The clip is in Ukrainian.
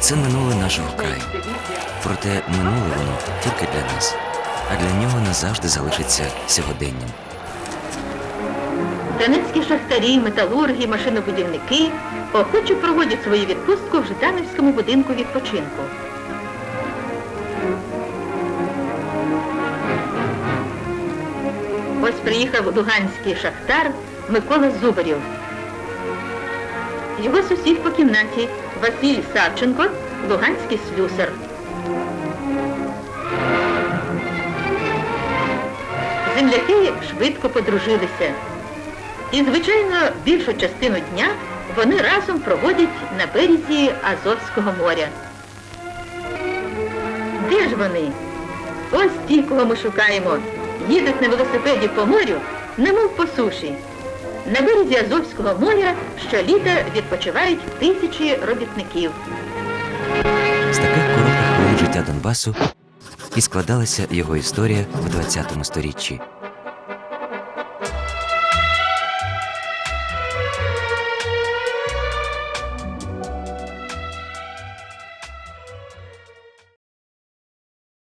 Це минуле нашого краю. Проте минуле воно тільки для нас, а для нього назавжди залишиться сьогоденням. Донецькі шахтарі, металурги, машинобудівники охоче проводять свою відпустку в Житомирському будинку відпочинку. Ось приїхав луганський шахтар Микола Зубарів. Його сусід по кімнаті Василь Савченко, луганський слюсар. Земляки швидко подружилися. І, звичайно, більшу частину дня вони разом проводять на березі Азовського моря. Де ж вони? Ось ті, кого ми шукаємо. Їдуть на велосипеді по морю, немов по суші. На березі Азовського моря щоліта відпочивають тисячі робітників. З таких коротких хвилин життя Донбасу і складалася його історія в ХХ сторіччі.